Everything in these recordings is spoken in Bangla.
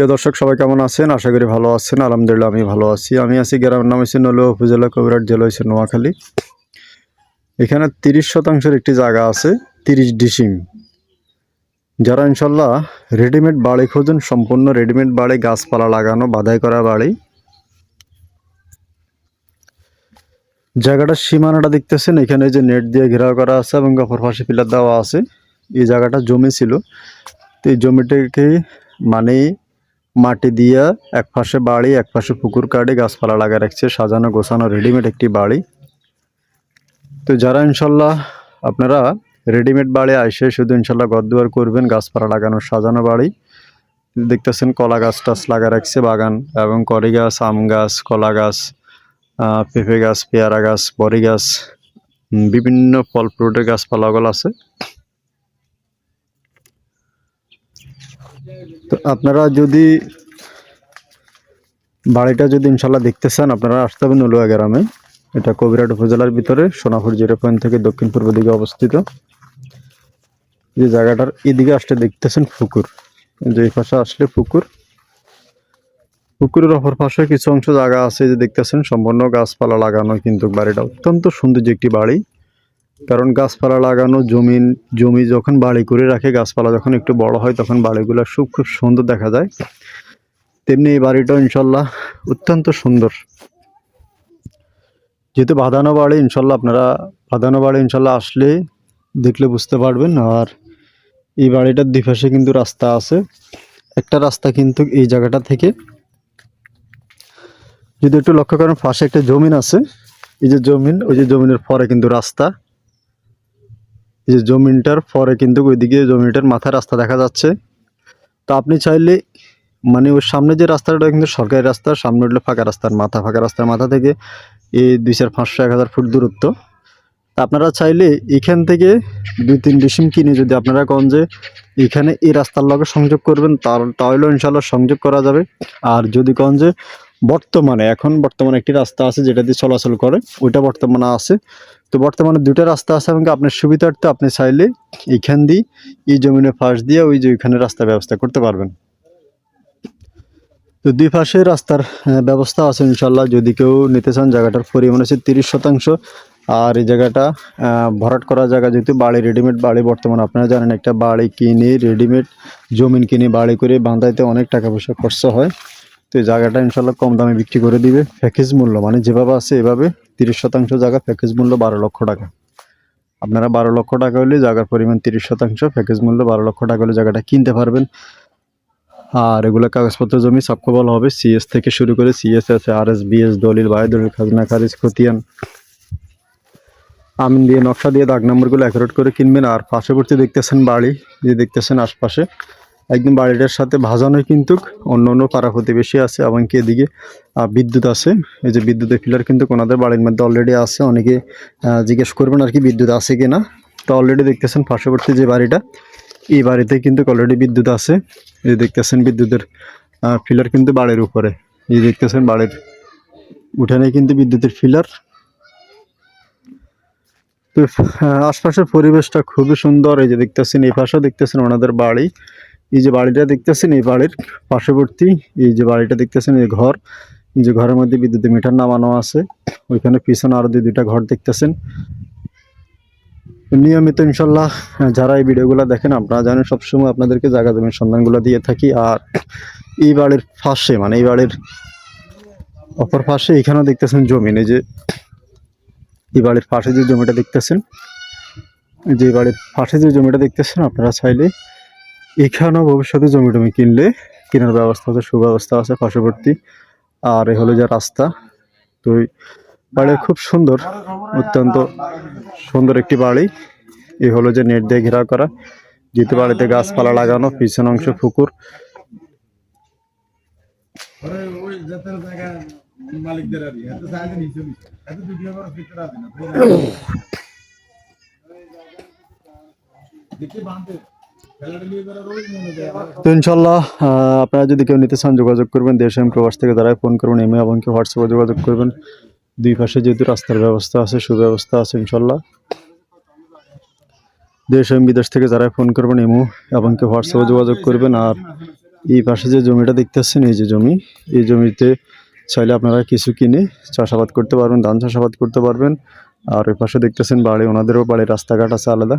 প্রিয় দর্শক, সবাই কেমন আছেন? আশা করি ভালো আছেন। আলহামদুলিল্লাহ, আমি ভালো আছি। আমি আছি গ্রামের নাম হচ্ছে নলুয়া উপজেলা, কবিরাট জেলা হয়েছে নোয়াখালী। এখানে তিরিশ শতাংশের একটি জায়গা আছে, তিরিশ ডিসিম। যারা ইনশাল্লাহ রেডিমেড বাড়ি খোঁজেন, সম্পূর্ণ রেডিমেড বাড়ি, গাছপালা লাগানো, বাধাই করা বাড়ি। জায়গাটার সীমানাটা দেখতেছেন, এখানে যে নেট দিয়ে ঘেরাও করা আছে এবং অপর পাশে পিলার দেওয়া আছে। এই জায়গাটা জমি ছিল। তো এই জমিটাকে মানে মাটি দিয়া এক পাশে বাড়ি এক পাশে পুকুর কাটে, গাছপালা লাগা রাখছে, সাজানো, গোছানো রেডিমেড একটি বাড়ি। তো যারা ইনশাল্লাহ আপনারা রেডিমেড বাড়ি আইসে, শুধু ইনশাল্লাহ গদ্দুয়ার করবেন, গাছপালা লাগানো সাজানো বাড়ি। দেখতেছেন কলা গাছ টাছ লাগা রাখছে বাগান, এবং করি গাছ, আম গাছ, কলা গাছ পেঁপে গাছ, পেয়ারা গাছ, বড়ি গাছ বিভিন্ন ফল ফ্রুটের গাছপালাগুলো আছে। তো আপনারা যদি বাড়িটা যদি ইনশাল্লাহ দেখতে চান, আপনারা আসতে হবে নলুয়া গ্রামে। এটা কবিরাট উপজেলার ভিতরে, সোনাপুর জিরো পয়েন্ট থেকে দক্ষিণ পূর্ব দিকে অবস্থিত। যে জায়গাটার এদিকে আসলে দেখতেছেন পুকুর। যে এই পাশে আসলে পুকুর। পুকুরের অপর পাশে কিছু অংশ জায়গা আছে, যে দেখতেছেন সম্পূর্ণ গাছপালা লাগানো, কিন্তু বাড়িটা অত্যন্ত সৌন্দর্য একটি বাড়ি। কারণ গাছপালা লাগানো, জমিন, জমি যখন বাড়ি করে রাখে, গাছপালা যখন একটু বড় হয়, তখন বাড়িগুলো খুব খুব সুন্দর দেখা যায়। তেমনি এই বাড়িটা ইনশাল্লাহ অত্যন্ত সুন্দর। যেহেতু বাঁধানো বাড়ি, ইনশাল্লাহ আপনারা বাঁধানো বাড়ি ইনশাল্লাহ আসলে দেখলে বুঝতে পারবেন। আর এই বাড়িটার দুই পাশে কিন্তু রাস্তা আছে। একটা রাস্তা কিন্তু এই জায়গাটা থেকে। যদি একটু লক্ষ্য করেন, পাশে একটা জমিন আছে। এই যে জমিন, ওই যে জমিনের পরে কিন্তু রাস্তা। এই যে জমিনটার পরে কিন্তু ওইদিকে জমিটার মাথায় রাস্তা দেখা যাচ্ছে। তো আপনি চাইলে মানে ওর সামনে যে রাস্তাটা কিন্তু সরকারি রাস্তা, সামনে উঠলে ফাঁকা রাস্তার মাথা, ফাঁকা রাস্তার মাথা থেকে এই দুই চার পাঁচশো এক হাজার ফুট দূরত্ব। তা আপনারা চাইলে এখান থেকে দুই তিন ডিসিম কিনে যদি আপনারা কন যে এখানে এই রাস্তার লগে সংযোগ করবেন, তার তাহলেও ইনশাল্লাহ সংযোগ করা যাবে। আর যদি কন যে বর্তমানে, এখন বর্তমানে একটি রাস্তা আছে যেটা দিয়ে চলাচল করে, ওইটা বর্তমানে আছে। তো বর্তমানে দুটো রাস্তা আছে এবং আপনার সুবিধার্থে আপনি চাইলে এইখান দিয়ে এই জমিনের পাশ দিয়ে ওই যে ওইখানে রাস্তার ব্যবস্থা করতে পারবেন। তো দুই পাশে রাস্তার ব্যবস্থা আছে ইনশাল্লাহ যদি কেউ নিতে চান, জায়গাটার পরিমাণ হচ্ছে তিরিশ শতাংশ। আর এই জায়গাটা ভরাট করা জায়গা যেহেতু বাড়ি রেডিমেড বাড়ি, বর্তমানে আপনারা জানেন একটা বাড়ি কিনে রেডিমেড জমিন কিনে বাড়ি করে বাঁধাইতে অনেক টাকা পয়সা খরচ হয়। তো এই জায়গাটা ইনশাল্লাহ কম দামে বিক্রি করে দিবে। প্যাকেজ মূল্য মানে যেভাবে আছে এভাবে তিরিশ শতাংশ জায়গা প্যাকেজ মূল্য বারো লক্ষ টাকা। আপনারা বারো লক্ষ টাকা হলে জায়গার পরিমাণ তিরিশ শতাংশ প্যাকেজ মূল্য বারো লক্ষ টাকা হলে জায়গাটা কিনতে পারবেন। আর এগুলো কাগজপত্র জমি সাক্ষ্য বলা হবে। সিএস থেকে শুরু করে সিএস আছে আর এস বিএস দলিল বায়ু দলিল খাজনা, খারিজ, খতিয়ান। আমিন দিয়ে নকশা দিয়ে দাগ নম্বরগুলো অ্যাকুরেট করে কিনবেন। আর পার্শ্ববর্তী দেখতেছেন বাড়ি, যে দেখতেছেন আশপাশে। একদম বাড়িটার সাথে ভাজানোই কিন্তু অন্য অন্য পাড়া প্রতিবেশী আছে এবং কি এদিকে বিদ্যুৎ আছে। এই যে বিদ্যুতের ফিলার কিন্তু ওনাদের বাড়ির মধ্যে অলরেডি আছে। অনেকে জিজ্ঞেস করবেন আর কি বিদ্যুৎ আছে কি না তো অলরেডি দেখতেছেন পার্শ্ববর্তী যে বাড়িটা, এই বাড়িতে কিন্তু অলরেডি বিদ্যুৎ আছে। এই যে দেখতেছেন বিদ্যুতের ফিলার কিন্তু বাড়ির উপরে। এই দেখতেছেন বাড়ির উঠানে কিন্তু বিদ্যুতের ফিলার। তো আশপাশের পরিবেশটা খুবই সুন্দর। এই যে দেখতেছেন, এই পাশেও দেখতেছেন ওনাদের বাড়ি। এই যে বাড়িটা দেখতেছেন, এই বাড়ির পার্শ্ববর্তী, এই যে বাড়িটা দেখতেছেন, এই ঘর। এই যে ঘরের মধ্যে বিদ্যুতের মিটার নামানো আছে। ওইখানে পিছনে আরও দুই, দুইটা ঘর দেখতেছেন। নিয়মিত ইনশাল্লাহ যারা এই ভিডিওগুলো দেখেন, আপনারা জানেন, সবসময় আপনাদেরকে জায়গা জমির সন্ধানগুলো দিয়ে থাকি। আর এই বাড়ির পাশে মানে এই বাড়ির অপর পাশে, এখানেও দেখতেছেন জমিন এই যে, এই বাড়ির পাশে যে জমিটা দেখতেছেন যে বাড়ির পাশে যে জমিটা দেখতেছেন, আপনারা চাইলে এখানেও ভবিষ্যতে জমি টমি কিনলে কেনার ব্যবস্থা আছে, সুব্যবস্থা আছে পার্শ্ববর্তী আর এ হলো যে রাস্তা। তো বাড়ি খুব সুন্দর, অত্যন্ত সুন্দর একটি বাড়ি। এ হলো যে নেট দিয়ে ঘেরাও করা। যেহেতু বাড়িতে গাছপালা লাগানো, পিছন অংশ পুকুর। মালিকদের তো ইনশাল্লাহ আপনারা যদি কেউ নিতে চান যোগাযোগ করবেন, দেশ এবং প্রবাস থেকে দ্বারাই ফোন করবেন এমএ এবং কি হোয়াটসঅ্যাপে যোগাযোগ করবেন, দুই পাশে যেহেতু রাস্তার ব্যবস্থা আছে, সুব্যবস্থা আছে ইনশাল্লাহ। দেশ এবং বিদেশ থেকে যারা ফোন করবেন এমও এবং কি হোয়াটসঅ্যাপে যোগাযোগ করবেন, আর এই পাশে যে জমিটা দেখতে দেখতেছেন, এই যে জমি, এই জমিতে চাইলে আপনারা কিছু কিনে চাষাবাদ করতে পারবেন, ধান চাষাবাদ করতে পারবেন, আর ওই পাশে দেখতেছেন বাড়ি, ওনাদেরও বাড়ির রাস্তাঘাট আছে আলাদা।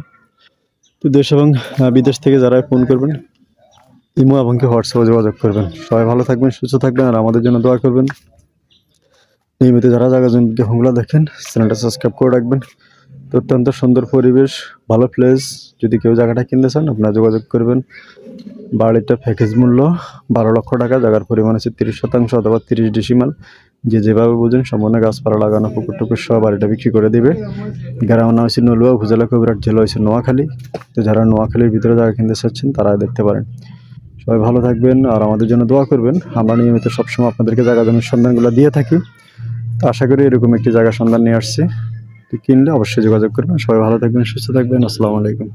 তো দেশ এবং বিদেশ থেকে যারা ফোন করবেন, ইমো এবং কি হোয়াটসঅ্যাপে যোগাযোগ করবেন। সবাই ভালো থাকবেন, সুস্থ থাকবেন, আর আমাদের জন্য দোয়া করবেন। নিয়মিত যারা জায়গা বিজ্ঞাপনগুলো দেখেন, চ্যানেলটা সাবস্ক্রাইব করে রাখবেন। অত্যন্ত সুন্দর পরিবেশ, ভালো প্লেস যদি কেউ জায়গাটা কিনতে চান, আপনারা যোগাযোগ করবেন। বাড়িটা প্যাকেজ মূল্য বারো লক্ষ টাকা, জায়গার পরিমাণ আছে তিরিশ শতাংশ অথবা তিরিশ ডিসিমাল যে যেভাবে বুঝেন সম্পূর্ণ গাছপালা লাগানো পুকুর টুকুর সহ বাড়িটা বিক্রি করে দিবে। গ্রামের নাম হচ্ছে নলুয়া, উপজেলা কবিরাট জেলা হয়েছে নোয়াখালী। তো যারা নোয়াখালীর ভিতরে জায়গা কিনতে চাচ্ছেন তারা দেখতে পারেন। সবাই ভালো থাকবেন আর আমাদের জন্য দোয়া করবেন। আমরা নিয়মিত সবসময় আপনাদেরকে জায়গা জমির সন্ধানগুলো দিয়ে থাকি। তো আশা করি এরকম একটি জায়গা সন্ধান নিয়ে আসছি। তো কিনলে অবশ্যই যোগাযোগ করবেন। সবাই ভালো থাকবেন, সুস্থ থাকবেন। আসসালামু আলাইকুম।